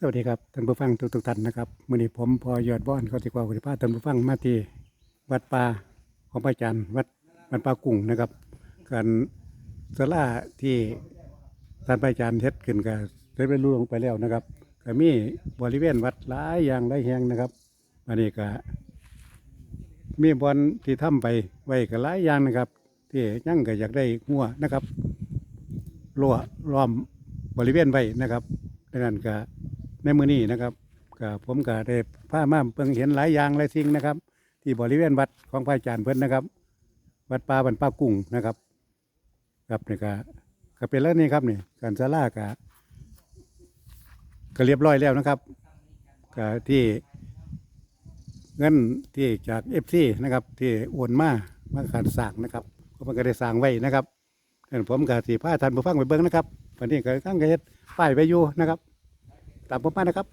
สวัสดีครับท่านผู้ฟังทุกๆท่านนะครับมื่อนี้ผมพอยอดบ้อนเขาติกว่าคุณภาพท่านผู้ฟังมาที่วัดป่าของพระอาจารย์วัดวัดป่ากุ้งนะครับการสลาที่ท่านพระอาจารย์เฮ็ดขึ้นก็ได้ไปรู้ลงไปแล้วนะครับก็มีบริเวณวัดหลายอย่างหลายแห่งนะครับ อันนี้ก็มีบอลที่ทำไปไว้ก็หลายอย่างนะครับ ที่ยังก็อยากได้หัวนะครับรั้วล้อมบริเวณไว้นะครับดังนั้นก็ ในมือนี้นะครับก็ผมก็ได้พามาเพิ่งเห็นหลายอย่างหลายสิ่งนะครับ ที่บริเวณวัดของพระอาจารย์เพิ่นนะครับ วัดป่าบรรป้ากุ้งนะครับครับนี่ก็ก็เป็นแล้วนี่ครับนี่การสลาก็ก็เรียบร้อยแล้วนะครับก็ที่เงินที่จากเอฟซีนะครับ ที่โอนมามาการสร้างนะครับก็มันก็ได้สร้างไว้นะครับผมก็สีผ้าท่านผู้ฟังไปเบิ่งนะครับวันนี้ก็ตั้งใจเฮ็ดป้ายไว้อยู่นะครับ ตามผมมานะครับ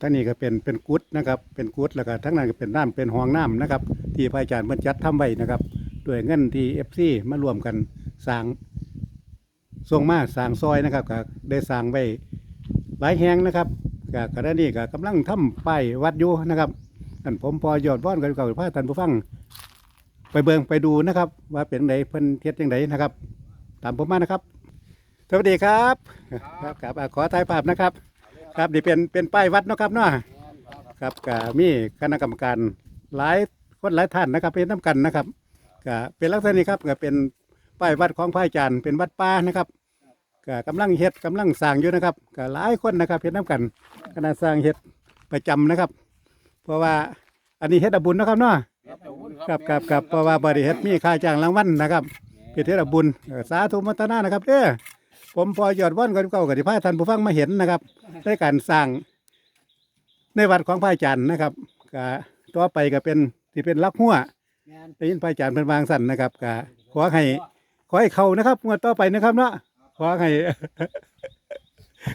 ท่างนี้ก็เป็นเป็นกุดนะครับ เป็นกุดแล้วก็ทั้งนั้นก็เป็นน้ำเป็นห้องน้ำนะครับ ที่พระอาจารย์บรรจัดทำไว้นะครับด้วยเงินที่เอฟซีมารวมกันสร้างส่งมาสร้างซอยนะครับก็ได้สร้างไว้หลายแห่งนะครับก็กระนี้ก็กำลังทำป้ายวัดอยู่นะครับนั่นผมพอยอดว่อนกันกับพระท่านผู้ฟัง ไปเบิงไปดูนะครับ ว่าเป็นไงเพิ่นเทียดยังไงนะครับ ตามผมมานะครับสวัสดีครับ ครับครับอ่าขอถ่ายภาพนะครับ ครับนี่เป็นเป็นป้ายวัดเนาะครับเนาะครับก็มีคณะกรรมการหลายคนหลายท่านนะครับเป็นน้ำกันนะครับก็เป็นลักษณะนี้ครับก็เป็นป้ายวัดของพระอาจารย์เป็นวัดป่านะครับก็กำลังเฮ็ดกำลังสร้างอยู่นะครับก็หลายคนนะครับเป็นน้ำกันคณะสร้างเฮ็ดประจำนะครับ เพราะว่าอันนี้เฮ็ดอาบุญนะครับเนาะครับครับครับเพราะว่าบริเฮ็ดมีค่าจ้างรางวัลนะครับเป็นเฮ็ดอาบุญสาธุมัตนานะครับเด้อ ผมพอยอดว่อนก่อนเก่ากับที่พระท่านผู้ฟังมาเห็นนะครับในการสร้างในวัดของพระอาจารย์นะครับก็ต่อไปก็เป็นที่เป็นลักหัวได้ยินพระอาจารย์เป็นวางสั่นนะครับก็ขอให้ขอให้เขานะครับงวดต่อไปนะครับเนาะขอให้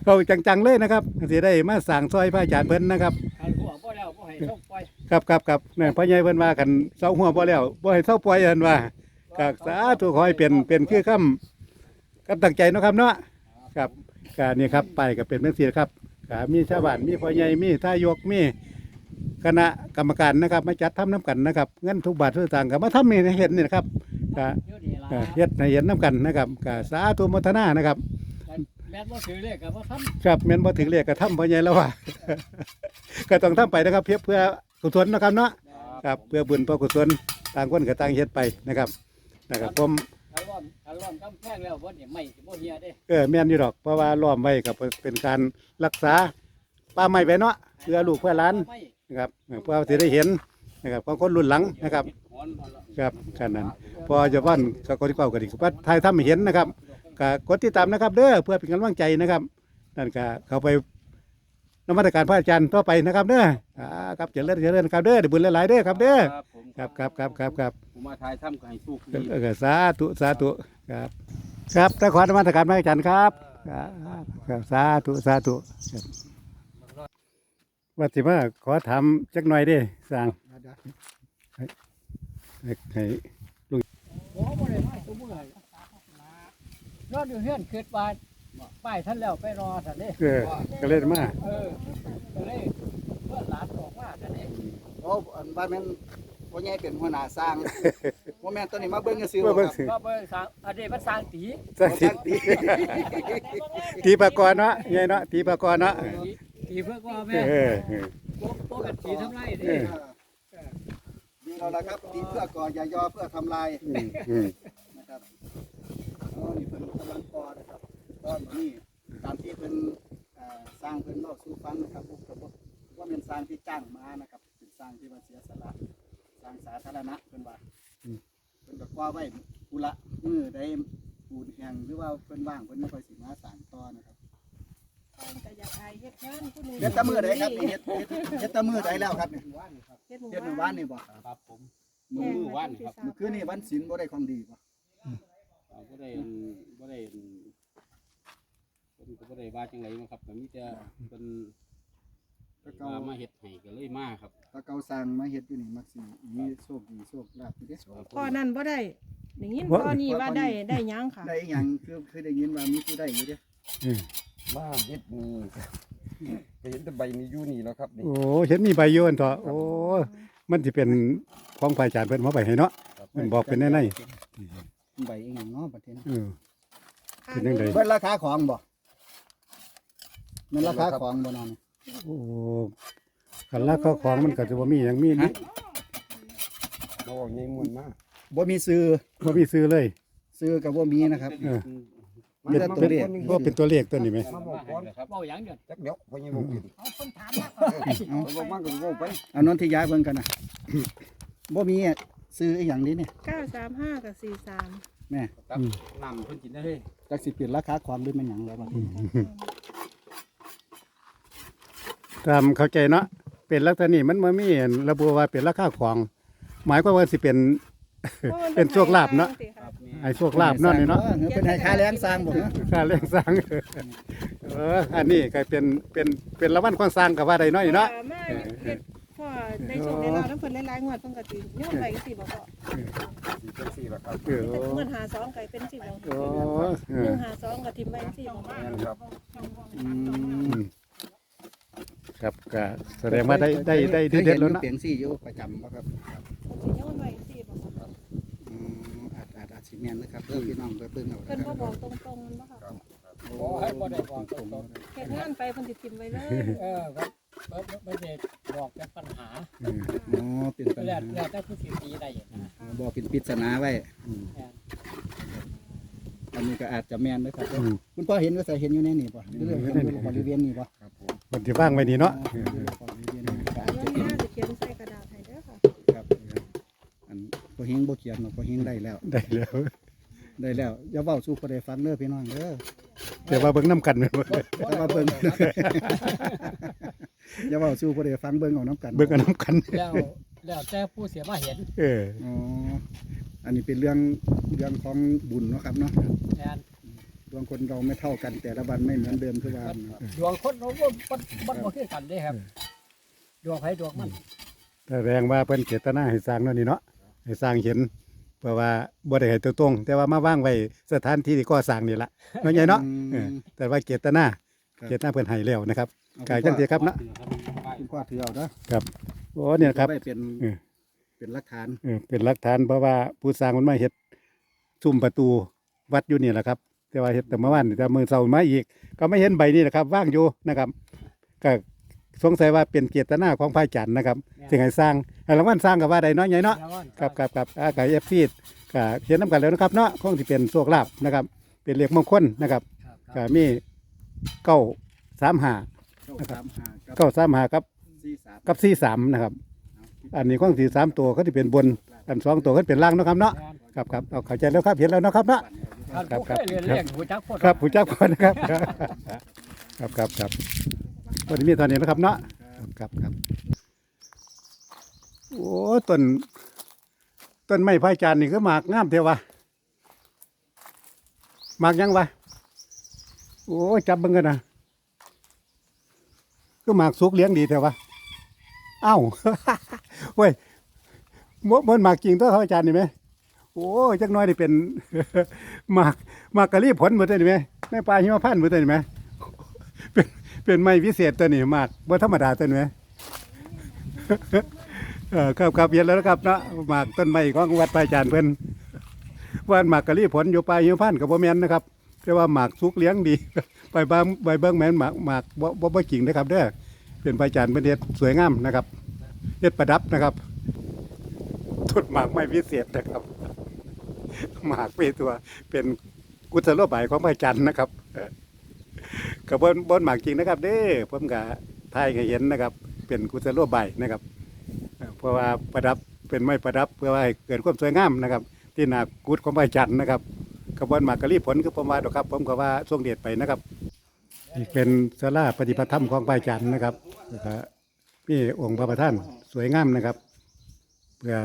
เขาจังๆเลยนะครับสิได้มาสั่งซอยพระอาจารย์เพิ่นนะครับคันหัวบ่แล้วบ่ให้ต้องปล่อยครับครับครับเนี่ยพ่อใหญ่เพิ่นว่ากันเสาหัวบ่แล้วบ่ให้เสาปล่อยเพิ่นว่าก็สาธุขอให้เป็นเป็นคือคำ กับตั้งใจเนาะครับเนาะครับก็นี่ครับไปก็เป็นจังซี่ครับก็มีชาวบ้านมีพ่อใหญ่มีทายกมีคณะกรรมการนะครับมาจัดทำน้ำกันนะครับเงินทุกบาททุกสตางค์ก็มาทำให้เห็นนี่นะครับก็อยู่นี่ล่ะก็เฮ็ดให้เห็นน้ำกันนะครับก็สาธุโมทนานะครับแม่นบ่ถือเลขก็บ่ทำครับแม่นบ่ถึงเรียกก็ทำพ่อใหญ่แล้วว่า ก็ต้องทำไปนะครับ เพื่อเพื่อกุศลนะครับเนาะครับเพื่อบุญเพื่อกุศลต่างคนก็ต่างเฮ็ดไปนะครับนะครับผม คันล้อมคันล้อมกำแพงแล้วบ่นี่ไม่สิบ่เฮียเด้เออแม่นอยู่ดอกเพราะว่าล้อมไว้ก็เป็นการรักษาป่าไม้ไว้เนาะเพื่อลูกเพื่อหลานไม่นะครับเพื่อสิได้เห็นนะครับของคนรุ่นหลังนะครับ หอนเอาละครับขนาดนั้นพอจะว่านก็กดที่เก้าก็ดีว่าทายทำให้เห็นนะครับก็กดติดตามนะครับ เด้อเพื่อเป็นกำลังใจนะครับนั่นก็เข้าไป นมัสการพระอาจารย์ต่อไปนะครับเด้ออ่าครับเจริญเจริญครับเด้อได้บุญหลายๆเด้อครับเด้อครับผมครับครับครับครับครับผมมาถ่ายถ้ำก็ให้สู้เออก็สาธุสาธุครับ ครับถ้าขอนมัสการพระอาจารย์ครับครับครับสาธุสาธุครับว่าสิมาขอถามจักหน่อยเด้สั่งให้ให้ให้โอ้บ่ได้มาตัวมื้อให้นอนอยู่เฮือนคิดว่า ป้ายท่านแล้วไปรอท่านเด้เออก็เล่นมาเออก็เลยเพื่อนหลานออกมาท่านเด้โอ้อันบ้านแม่นพ่อใหญ่เป็นหัวหน้าสร้างพ่อแม่นตัวนี้มาเบิ่งซื่อเพื่อๆเบิ่งครับสิก็เบิ่งสร้างอันนี้มันสร้างตีสักทีตีปากกรเนาะใหญ่เนาะตีปากกรเนาะตีเพื่อว่าเอแม่อเออบ่เป็นตีทำไรเอเด้อดีเราละครับดีเพื่อก่ออย่าย่อเพื่อทำลายอืมอืมนะครับอ๋อนี่เพิ่นกำลังก่อนะครับ ก็นี่ตามที่เพิ่นเอ่อสร้างเพิ่นเล่าสู่ฟังนะครับผมก็บ่ว่าเป็นสร้างที่จ้างมานะครับเป็นสร้างที่ว่าเสียสละสร้างสาธารณะเพิ่นว่าเพิ่นก็ก่อไว้ปุระมือได้ปูนแห้งหรือว่าเพิ่นว่างเพิ่นไม่ค่อยสิมาสร้างต่อนะครับก็อยากอายเฮ็ดงานผู้หนึงเฮ็ดแตะมือใดครับนี่เฮ็ดเฮ็ดเฮ็ดแตะมือใดแล้วครับนี่เฮ็ดหมู่เฮ็ดเมื่อวานนี่บ่ครับผมมือมือวันครับเมื่อคืนนี่วันศีลบ่ได้ของดีบ่อ่าบ่ได้บ่ได้ เพิ่นก็บ่ได้ว่าจังไดมาครับก็มีแต่เพิ่นถ้าเก่าว่ามาเฮ็ดให้ก็เลยมาครับถ้าเก่าสร้างมาเฮ็ดอยู่นี่มักสิมีโชคดีโชคลาภอยู่เด้พ่อนั่นบ่ได้ได้ยินพ่อนี่ว่าได้ได้หยังค่ะได้อีหยังคือคือได้ยินว่ามีผู้ได้อยู่เด้อืมมาเฮ็ดนี่ก็เห็นแต่ใบนี้อยู่นี่แล้วครับนี่โอ้เห็นมีใบโยนต่อโอ้มันสิเป็นของพระอาจารย์เพิ่นมาใบให้เนาะมันบอกเป็นแน่ใบอีหยังเนาะประเทศเออ เป็นจังไดเพิ่นราคาของบ่ มันราคาของบ่นอนโอ้คันละก็ของมันก็สิบ่มีหยังมีนี่เราเอาใหญ่ม่วนมากบ่มีซื้อบ่มีซื้อเลย ซื้อก็บ่มีนะครับเออมาเป็นแต่เป็นตัวนี้บ่เป็นตัวเลขตัวนี้ไหมมาบอกก่อนครับเว้าหยังเด้อจักเดี๋ยวพอยังบ่กินเอาคนถามมาเอาบอกมาก็เว้าไปเอานนทิยาเบิ่งกันน่ะบ่มีซื้ออีหยังนี้เนี่ยเก้าสามห้ากับสี่สามแม่ครับน้ำเพิ่นกินได้เลยจักสิเปลี่ยนราคาของหรือมันหยังแล้วบัดนี้ ตามเข้าใจเนาะเป็นลักษณะนี้มันบ่มีระบุว่าเป็นราคาของ หมายความว่าสิเป็น เป็นโชคลาภเนาะ ครับแม่ไอ้โชคลาภเนาะนี่เนาะออเป็นให้ค่าแรงสร้างบ่เนาะค่าแรงสร้างเอออันนี้ก็เป็นเป็นเป็นรางวัลความสร้างกับว่าได้น้อยเนาะพ่อมาเฮ็ดพ่อได้โชคได้ลาภน้ำเพิ่นหลายๆงวดเพิ่นก็สิโยนไปสิบ่พ่อสิจังซี่ล่ะครับเออแต่เงินหาสองก็เป็นสิบ่โอ้เอหนึ่องหาสองก็ทิ่มไว้สิบ่พ่อแม่นครับอือืมม ครับก็แสดงว่าได้ได้ได้เคยเด็เห็ดนๆแล้วอยู่เนาะเปลี่ยนซี่อยู่ประจำบ่ครับเพิ่นสิโยนไว้สิบ่พ่ออืมอาจอาจอาจสิแม่นนะครับเด้อพี่น้องไปเบิ่งเอาเพิ่นนะคบ่รับบอกตรงๆมันบ่ค่ะบ่ให้บ่ได้บอกตรงเฮ็ดงานไปเพิ่นสิทิ่มไว้เลยๆเออครับบ่บ่ไม่ได้บอกแต่ปัญหาเอออ๋อเป็นปัญแล้วหาแล้วแต่ผู้สิตีได้นะบอกเป็นปริศนาไว้แม่นอันนี้ก็อาจจะแม่นนะครับอืมคุณพ่อเห็นก็ใส่เห็นอยู่ในนี่ป่ะหรือเรื่องเห็นอยู่บริเวณนี้ป่ะ ครับผมมันสิว่างไว้นี่เนาะเวณนี้ก็อเฮงบ่เขียนใส่กระดาษให้เด้อค่ะครับ อันพอเฮงบ่เขียนหรอกพอเฮงได้แล้ว ได้แล้ว ได้แล้วอย่าเว้าสู่ผู้ใดฟังเด้อพี่น้องเด้อแต่ว่าเบิ่งน้ำกันแม่นบ่แต่ว่าเบิ่งอย่าเว้าสู่ผู้ใดฟังเบิ่งเอาน้ำกันเบิ่งกันน้ำกัน แล้วแล้วแต่ผู้เสียมาเห็นเออ อ๋อ อันนี้เป็นเรื่องเรื่องของบุญเนาะครับเนาะแม่น วงคนเราไม่เท่ากัน แต่ละวันไม่เหมือนเดิมคือว่าดวงคนเราบ่บ่บ่บ่คือกันเด้ครับ ดวงไผดวงมันแสดงว่าเพิ่นเจตนาให้สร้างเนาะนี่เนาะให้สร้างเห็นเพราะว่าบ่ได้ให้ตัวตรง แต่ว่ามาว่างไว้สถานที่ที่ก่อสร้างนี่ล่ะเนาะใหญ่เนาะเออแต่ว่าเจตนาเจตนาเพิ่นให้แล้วนะครับกายจังซี่ครับเนาะคุณพ่อถือเอาเด้อโอ้เนี่ยครับไว้เป็นเออเป็นหลักฐานเออเป็นหลักฐานเพราะว่าผู้สร้างมันมาเฮ็ดซุ้มประตูวัดอยู่นี่แหละครับ แต่ว่าเฮ็ดแต่เมื่อวานนี่แต่มือเสาร์มาอีก ก็ไม่เห็นใบนี้แหละครับว่างอยู่นะครับก็สงสัยว่าเป็นเจตนาของพระอาจารย์นะครับจึงให้สร้างให้รางวัลสร้างกับว่าใดเนาะใหญ่เนาะครับครับครับอาไก่เอฟซีก็เขียนน้ำกันแล้วนะครับเนาะคงที่เป็นโชคลาภนะครับ เป็นเลขมงคลนะครับก็มีเก้าสามห้าเก้าสามห้ากับเก้าสามห้ากับสี่สามกับสี่สามนะครับ อันนี้คงสี่สามตัวเขาที่เป็นบนอันสองตัวเขาเป็นล่างเนาะครับเนาะ ครับครับเอาเข้าใจแล้วครับเห็นแล้วเนาะครับเนาะครับครับเรียนเรียนหูจักโคตรครับผู้จักคนนะครับ ครับครับครับวันนี้มีตอนนี้นะครับเนาะครับครับโอ้ต้นต้นไม้พายจานนี่ก็หมากงามเทวะหมากยังวะโอ้จับเบิ่งกันนะก็หมากสุกเลี้ยงดีเทวะเอ้าเว้ยมดมันหมากจริงตัวเขาอาจารย์นี่ไหม โอ้จักน้อยนี่เป็นหมากมากกะรีผลหมดเลยนี่ไหมในป่าหิมพานต์หมดเลยนี่ไหมเป็นเป็นไม้พิเศษตัวนี้มากบ่ธรรมดาตัวนี้ไหมเออครับครับเย็นแล้วนะครับเนาะหมากต้นไม้ของวัดพระอาจารย์เพิ่นว่านหมากกะรีผลอยู่ป่าหิมพานต์กับบ่แม่นนะครับแต่ว่าหมากสุกเลี้ยงดี ไปบางใบเบิ่งแม่นหมากหมากบ่บ่บ่จริงนะครับเด้อเป็นพระอาจารย์เพิ่นเฮ็ดสวยงามนะครับเฮ็ดประดับนะครับต้นหมากไม้พิเศษนะครับ หมากเป็นตัว เป็นกุศโลบายของพระอาจารย์นะครับกับบนบนหมากจริงนะครับ เด้อผมกับทายให้เห็นนะครับ เป็นกุศโลบายนะครับ เพราะว่าประดับเป็นไม้ประดับเพื่อว่าให้เกิดความสวยงามนะครับ ที่หนากุศของพระอาจารย์นะครับกับบนหมากกะรีผลคือผมว่าดอกครับ ผมก็ว่าทรงเดชไปนะครับอีกเป็นสลาปฏิปธรรมของพระอาจารย์นะครับแล้วก็มีองค์พระประธานสวยงามนะครับ เพื่อ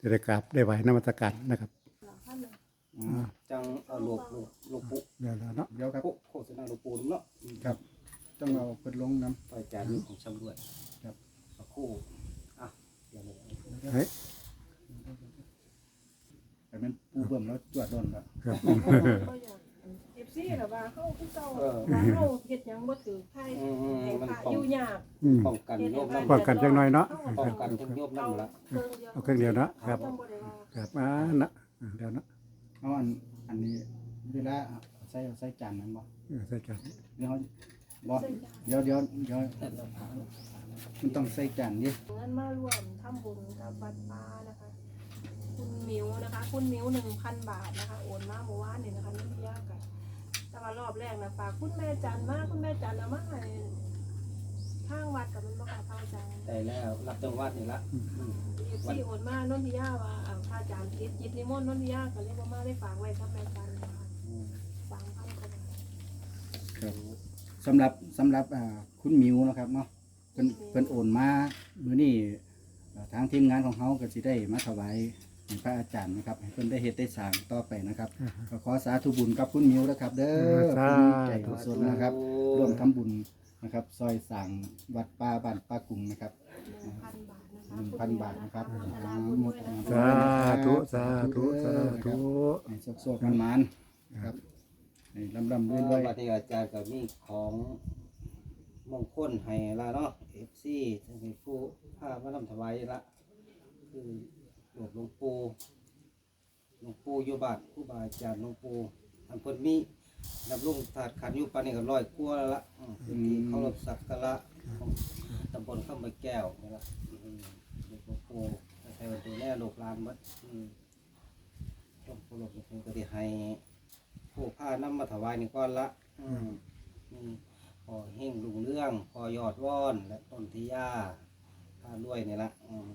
จะได้กราบได้ไหวนมัสการนะครับ จังเอาหลวงหลวงปู่เดี๋ยวแล้วเนาะเดี๋ยวครับโฆษณาหลวงปู่เนาะต้องเอาเพิ่นลงน้ไปจานของชำรวยครับสักครู่อะเดี๋ยวเลยเฮ้ยำแต่มันปูเบิ่มแล้วจวดโดนครับครับก็อยาก FC ซี่หรอว่าเฮาคือเก่าเออว่าเฮาเฮ็ดหยังบ่ถือไผอืมอืมให้มันพระป้องอยู่ยากอืมป้องกันโรคน้ำป้องกันจังหน่อยเนาะป้องกันทั้งโรคน้ำละ เอาเครื่องเดียวเนาะครับต้องบ่ได้ว่าครับอ่านะอ่าเดี๋ยวเนาะ เอาอันอันนี้เวลาใส่ใส่จานนั้นบ่เออใส่จานเดี๋ยวบ่เดี๋ยวเดี๋ยวเดี๋ยวมันต้องใส่จานดิเงินมาร่วมทำบุญกับวัดป่านะคะ คุณมิวนะคะ คุณมิว1,000บาทนะคะโอนมาเมื่อวานนี่นะคะนี่ยากกันแต่ว่ารอบแรกนะฝากคุณแม่จันมาคุณแม่จันเอามาให้ ทางวัดกับมันบ่ค่ะพระอาจารย์ได้แล้วรับจังหวัดนี่ละอืม เอฟซีโอนมานนทิยาว่าอ่าพระอาจารย์คิดยิดนิมนต์นนทิยาก็เลยบ่มาได้ฝากไว้ครับแม่จันนะคะอืมสามพันกว่าบาทครับสำหรับสำหรับอ่าคุณมิวนะครับเนาะเพิ่นเพิ่นโอนมามื้อนี้อ่าทางทีมงานของเฮาก็สิได้มาถวายให้พระอาจารย์นะครับให้เพิ่นได้เฮ็ดได้สร้างต่อไปนะครับก็ขอสาธุบุญกับคุณมิวนะครับ เด้อสาเพิ่นใจธุกุศลนะครับ ร่วมทำบุญ นะครับ ซอยสร้างวัดป่าบ้านป้ากุงนะครับหนึ่งพันบาทนะคะหนึ่งพันบาทนะครับขอณนะคะบุญด้วยนะคะสาธุสาธุสาธุให้โชคๆมันมันๆนะครับให้ลำลำเรื่เรื่ออยบัดนี้อาจารย์ก็มีของมงคลให้ละเนาะ FC ทั้งให้ผู้พามานํถวายละคือหลวงหลวงปู่หลวงปู่อยู่บ้านครูบาอาจารย์หลวงปู่อันเพิ่นมี นับลุงถาดขันอยู่ปานนี้ก็ร้อยกว่าแล้วละอืมเป็นที่เคารพสักการะของตำบลข้ามใบแก้วนี่ละอืมหลวงปู่ให้ดูแลลูกหลานหมดอืมต้องเคารพเพิ่นก็สิให้ผู้ผ้านำมาถวายนี่ก้อนละอืมมีพอเฮงลุงเรื่องพอยอดว่อนและต้นทิยาผ้ารวยนี่ละอืม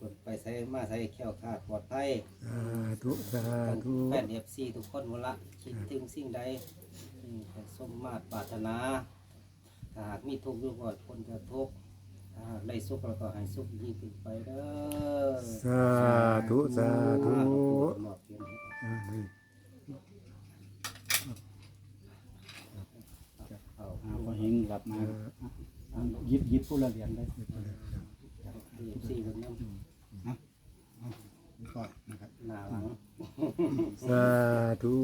เพิ่นไปใส่มาใส่แขวขาดปลอดภัยสาธุสาธุแฟนเอฟซีทุกคนหมดละคิดถึงสิ่งใดอืมให้สมมาตรปรารถนาถ้าหากมีทุกข์อยู่ก่อนคนจะทุกข์ถ้าหากได้สุขแล้วก็ให้สุขยิ่งขึ้นไปเด้อสาธุสาธุมอบเพียงให้อ่านี่เอาๆอ่าพอเฮงรับมาอ่าหยิบหยิบผู้ละเหรียญได้เอฟซีคนนั้น ก่อนนะครับหน้าหลังสาธุ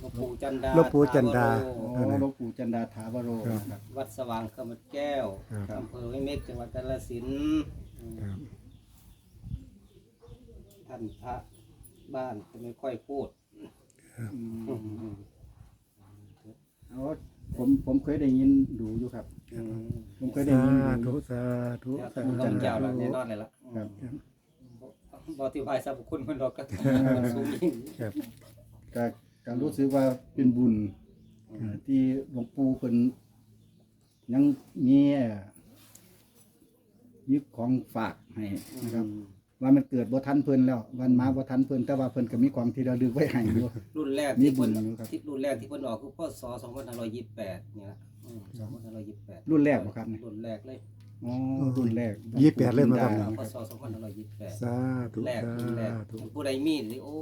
หลวงปู่จันดาหลวงปู่จันดาถวโอ้โรหลวงปู่จันดาถาวโรนะครับ วัดสว่างขมัดแก้วครับ อำเภอห้วยเม็กจังหวัดกาฬสินธุ์ครับท่านพระบ้านจะไม่ค่อยพูดอืมเอาผมผมเคยได้ยินดูอยู่ครับอืมผมเคยได้สายินดู ธุสาธุเดี๋ยวสาต้องธุเจ้าละแน่นอนเลยล่ะ ครับ บอธิบายสรรพคุณมันดอกก็มันสูงยิ่งครับก็การรู้สึกว่าเป็นบุญอ่าที่หลวงปู่เป็นยังมีเอ่อมีของฝากให้นะครับ ว่ามันเกิดบ่ทันเพิ่นแล้ววันมาบ่ทันเพิ่นแต่ว่าเพิ่นก็มีของที่ระลึกไว้ให้อยู่ รุ่นแรกมีที่บุเพิ่ญนอยู่ครับ ที่รุ่นแรกที่เพิ่นออกคือพศ2528นี่ละอืม2528 รุ่นแรกบ่ครับเนี่ยรุ่นแรกเลย อ๋อรุ่นแรกยี่สิบแปดเลยมาครับได้พศ2528สาธุแรกสารุ่นแรกธุผู้ใดมีนี่โอ้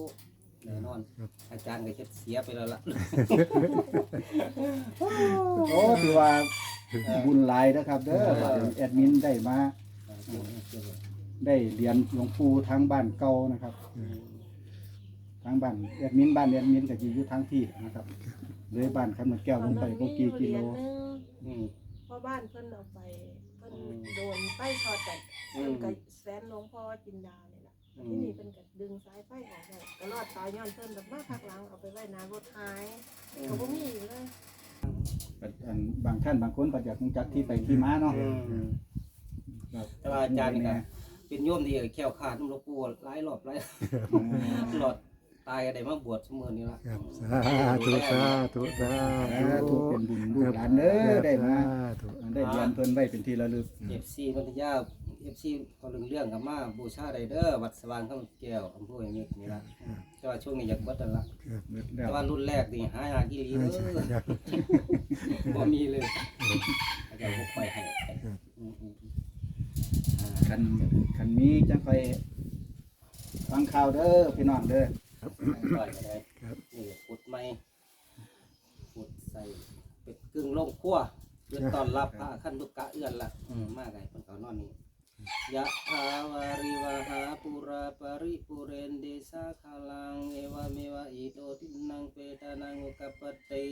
แน่นอนครับอาจารย์ก็เฮ็ดเสียไปแล้วล่ะโอ้ถือว่าบุญหลายนะครับ เด้อว่าแอดมินได้มาได้เรียนหลวงปู่ทางบ้านเก่านะครับทางบ้านแอดมินบ้านแอดมินก็สิอยู่ทางที่นะครับเลยบ้านคันมันแก้วลงไปบ่กี่กิโลอืมเพราะบ้านเพิ่นเอาไปเพิ่นอืม โดนไฟช็อตแต่อืเพิ่นมก็แสนหลวงพ่อจินดาเนี่ยแหละอืที่มนี่เพิ่นก็ดึงสายไฟออกได้ก็รอดตายย้อนเพิ่นแบบมาพักหลังเอาไปไว้หน้ารถหายก็บ่มีอยู่เลย อันบางท่านบางคนก็อยากรู้จักที่ไปที่มาเนาะอืมครับแต่ว่าอาจารย์นี่ก็เป็นโยมที่แข็งขาดน้ำหลวงปู่หลายรอบหลายหลอด ตายก็ได้มาบวชเสมอนี่ละครับสาธุสาธุสาสาธุธุเป็นบุญลูกหลานเด้อได้มาสธุได้เรียนเพิ่นไว้เป็นที่ระลึกเอฟซีพัทยาเอฟซีก็เรื่องเรื่องกับมาบูชาไดเดอร์วัดสว่างข้ามแก้วอำเภออย่างนี้นี่ละแต่ว่าช่วงนี้อยากเบัดนั่นละเบิดแล้แต่วว่ารุ่นแรกนี่หายากอีหลีเด้อครับบ่มีเลยอาจารย์พกไปให้อืมอืมอืมอ่าคันคันมีจังค่อยฟังข่าวเด้อพี่น้องเด้อ ปล่อยก็ได้นี่ปุดไม้ปุดใส่เป็ดกึ่งลงครัวเพื่อต้อนรับพระขั้นลูกกะเอื้อนละอืมมากไงคนเขานอนนี่ยะถาวาริวหาปุราปริปุเรนเดสาคาลังเอวเมวะอิโตทินังเปตานังอุกปปตติ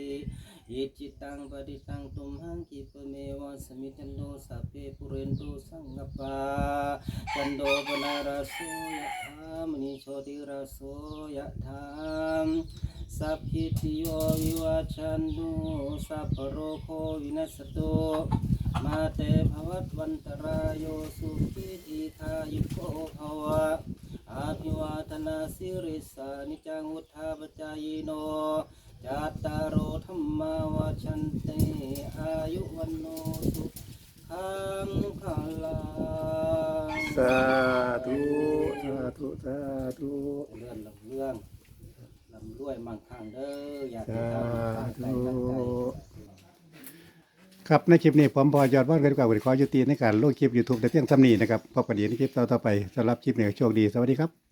อิจิตังปฏิตังตุมหังกิปเมวะสมิจันโตสัพเพปุเรนโตสังกปาจันโดปนารโสยะธามณิโชติราโสยะธามสัพพิติโยวิวัชันตุสัพโรโควินัสตุมาเตภวัตวันตรายโยสุขีทีคายุโกภวะ อาภิวาทนาสิริสานิจังวุธาปจายโนจัตตารโอธรรมาวาชันเตอายุวันโนสุขังพลังสาธุสาธุสาธุเลื่อนลำเรื่องลำรวยมั่งคั่งเด้ออยากให้ทำตั้งใจตั้งใจ ครับในคลิปนี้ผมพอยอดว่านกันกว่าขอยุติในการลงคลิปยูทูบแต่เพียงเท่านี้นะครับพบกันอีกในคลิปต่อๆไปสำหรับคลิปนี้โชคดีสวัสดีครับ